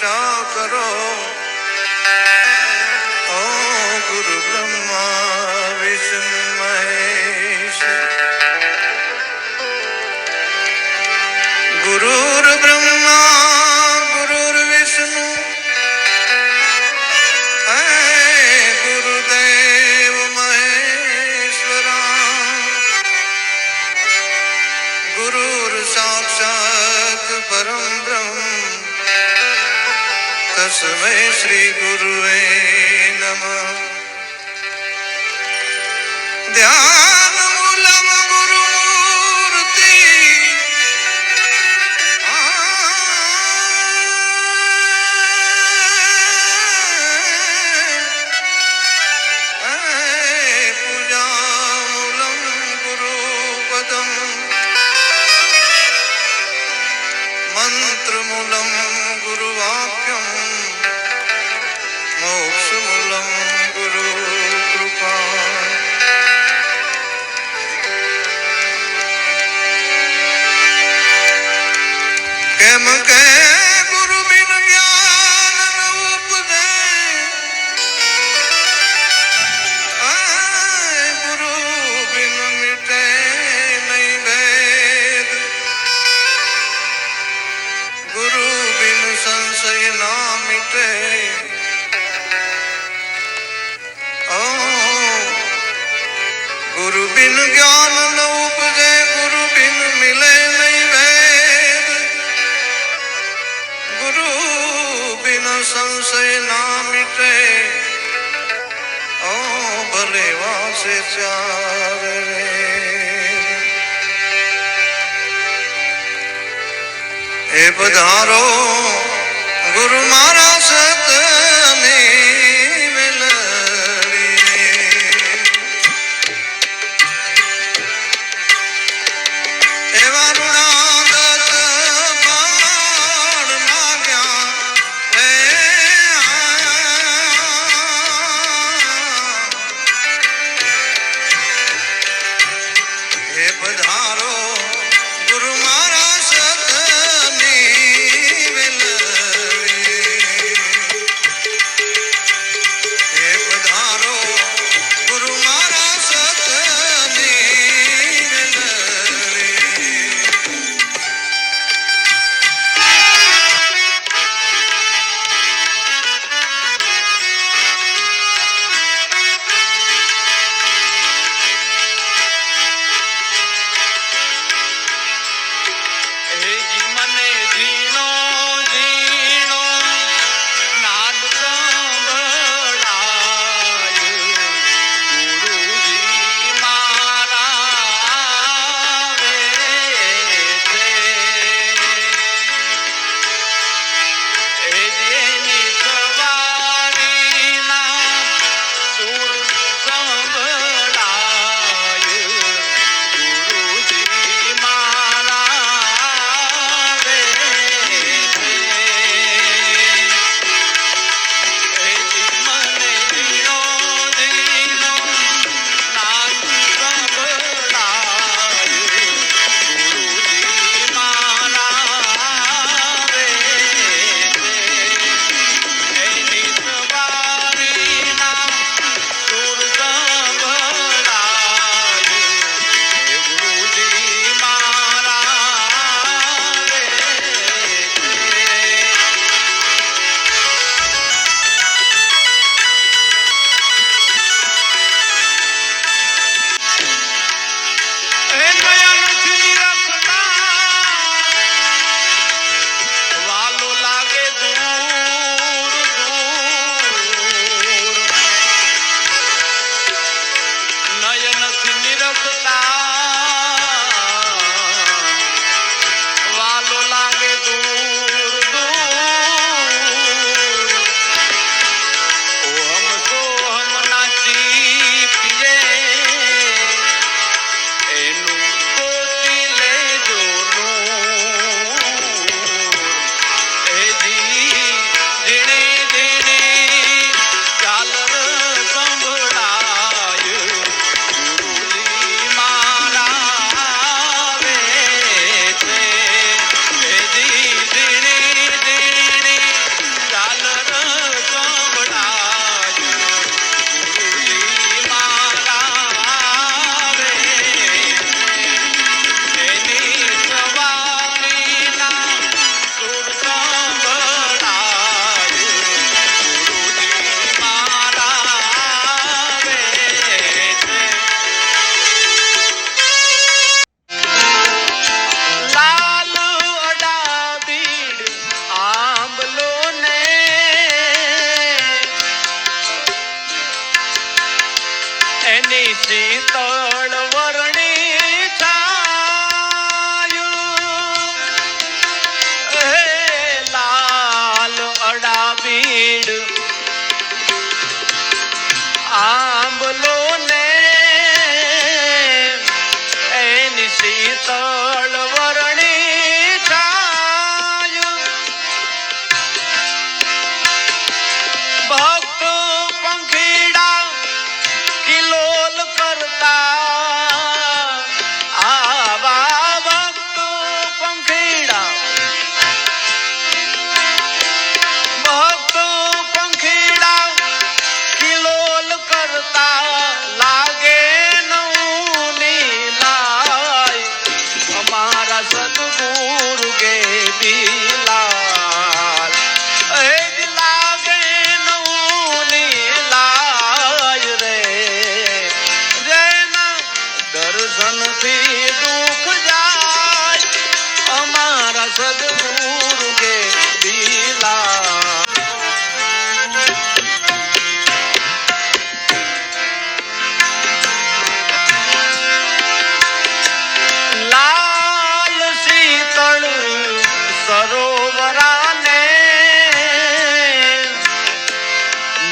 કરો. તસ્મે શ્રી ગુરુવે નમ. ધ્યાન મૂલમ ગુરુ મૂર્તિ. પૂજા મૂલમ ગુરુ પદમ. મંત્ર મૂલમ ગુરુવાક્યમ. Sadguru. એ પધારો ગુરુ મારા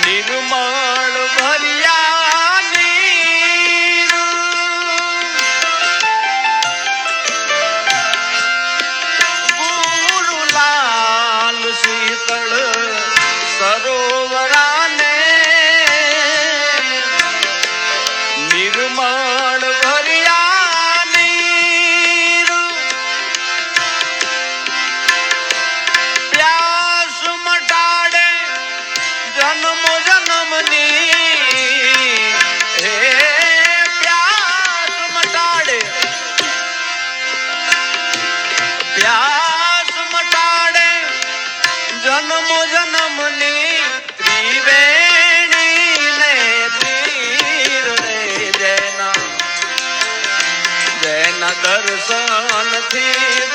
નિર્માણ ભય વ્યાસ મટાડે જન્મ જન્મની ત્રિવેણી ને તીર રે જેના જેના દર્શનથી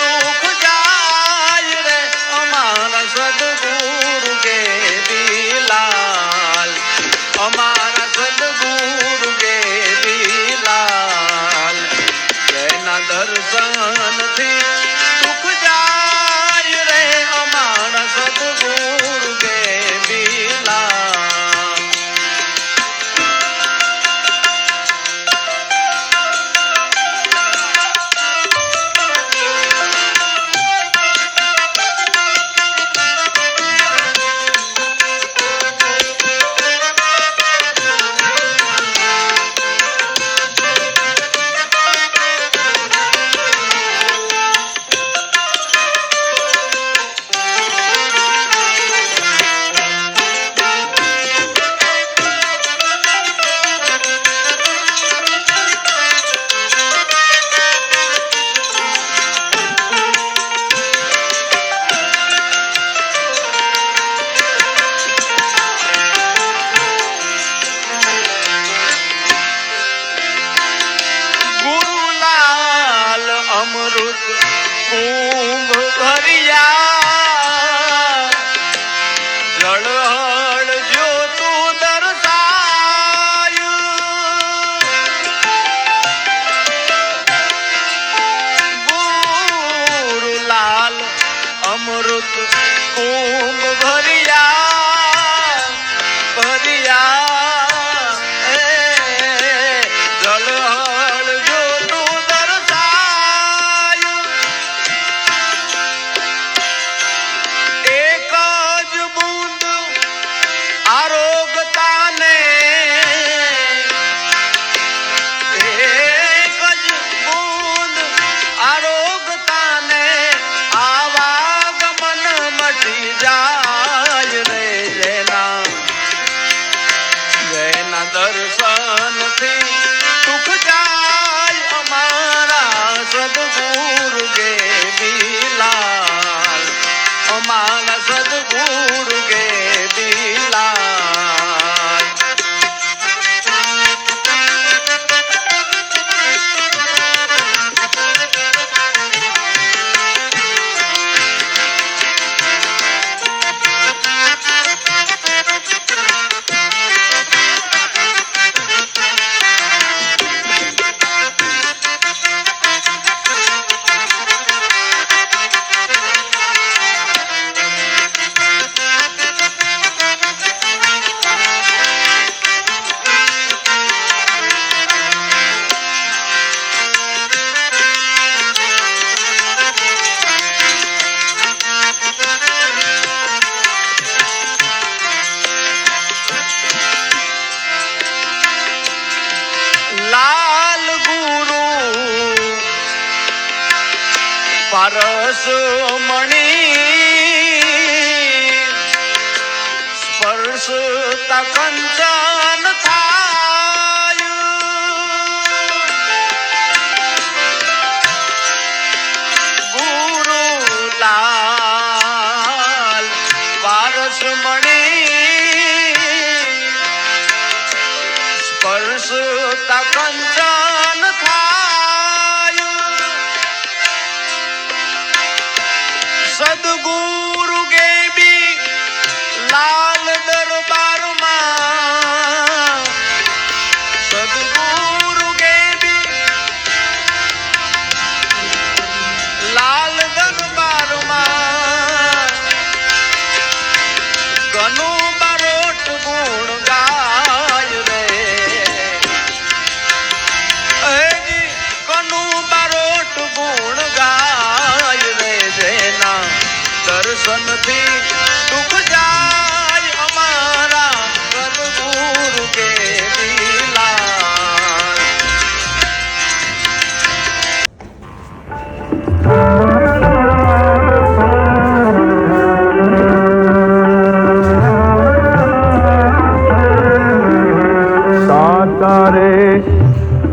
Run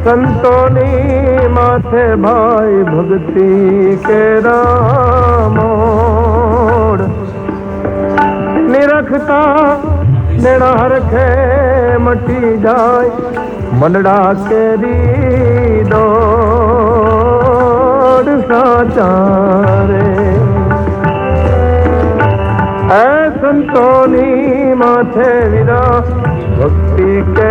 સંતોની માથે ભાઈ ભક્તિ કે રામોડ. નિરખતા નેણા હરખે મટી જાય, મંડળા કેરી દોડ સાચા રે હે સંતોની માથે વિરા ભક્તિ કે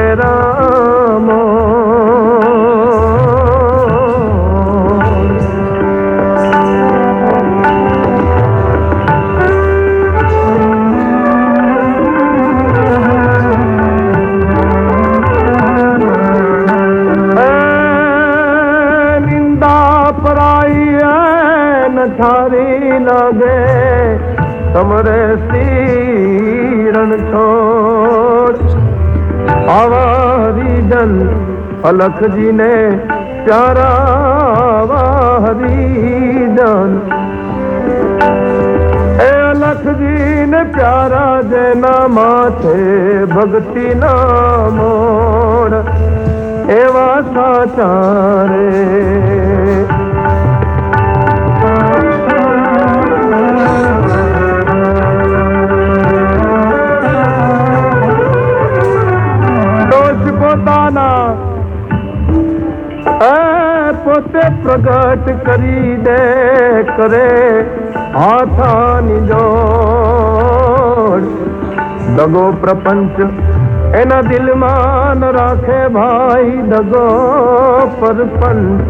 અલખજીને પ્યારા હરિજન. એ અલખજીને પ્યારા જેના માથે ભક્તિ ના મોડ એવા સાચા રે. પોતાના પોતે પ્રગટ કરી દે, કરે હાથાની જોડ દગો પ્રપંચ એના દિલમાં ન રાખે ભાઈ, દગો પરપંચ.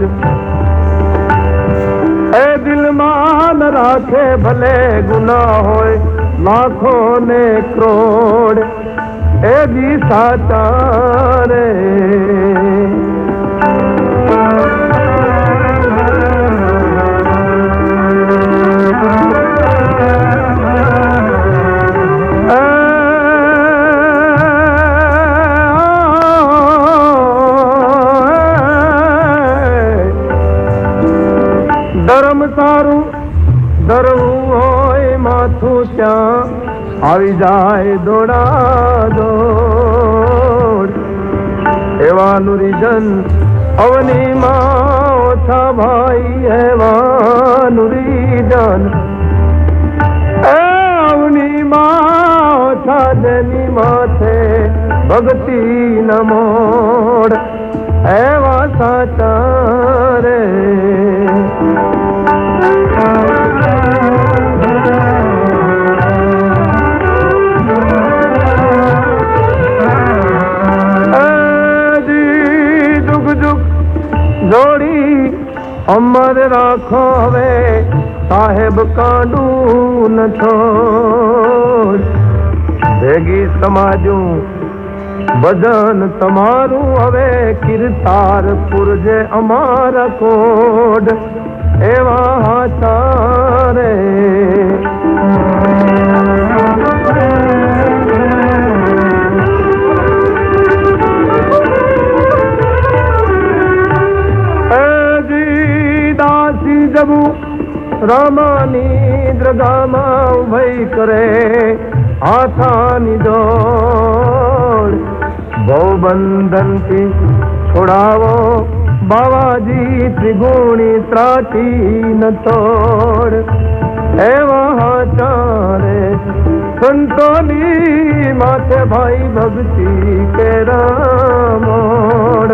એ દિલમાં ન રાખે ભલે ગુના હોય લાખો ને કરોડ. એ દિશા સાચા રે ધર્મ સારું ધરવું હોય માથું ત્યાં. આવી જાય દોડા દોડ એવાનું રીજન અવનીમાં ઓછા ભાઈ એવાનું રીજન એ અવનીમાં ઓછા જેની માથે ભક્તિ નમોડ એવા સાચા રે. જોડી અમર રાખો હવે સાહેબ કાંડું ન છોડ ભેગી સમાજું ભજન તમારું હવે કિરતાર પુરજે અમારા કોડ એવા હાચા રે જી દાસી જબુ રામાની દ્રગામાં ઉભઈ કરે હાથાની દોડ. ભવબંધનથી છોડાવો બાવાજી ત્રિગુણી ત્રાટી ન તોડ. એવા ચારે સંતોની માથે ભાઈ ભક્તિ કે રામોડ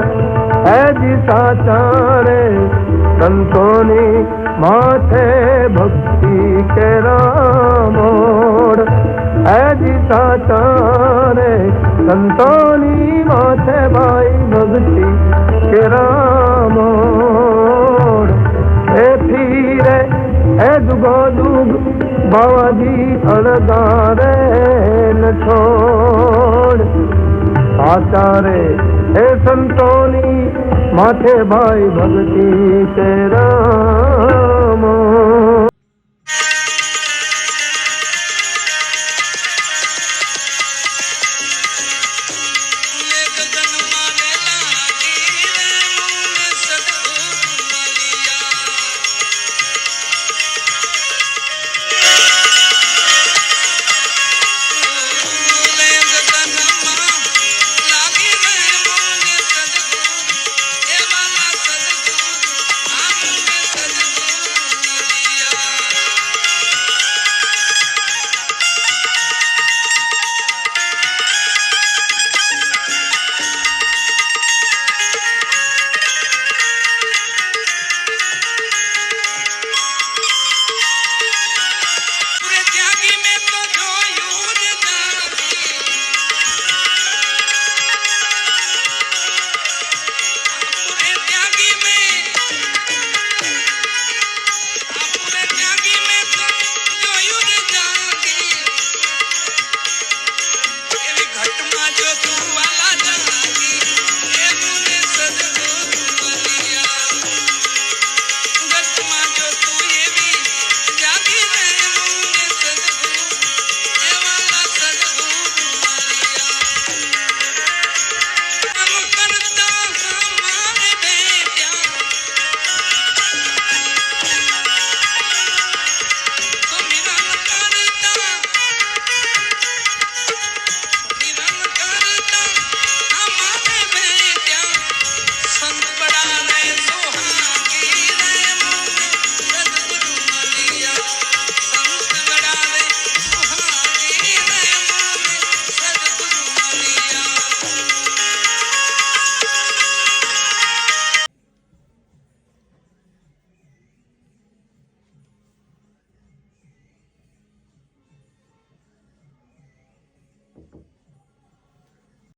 એજી સાચારે સંતોની માથે ભક્તિ કે રામોડ એજી સાચા રે સંતોની માથે ભાઈ ભક્તિ બાવાજી અળગારે ન છોડ. સાચા હે સંતોની માથે ભાઈ ભક્તિ રામ.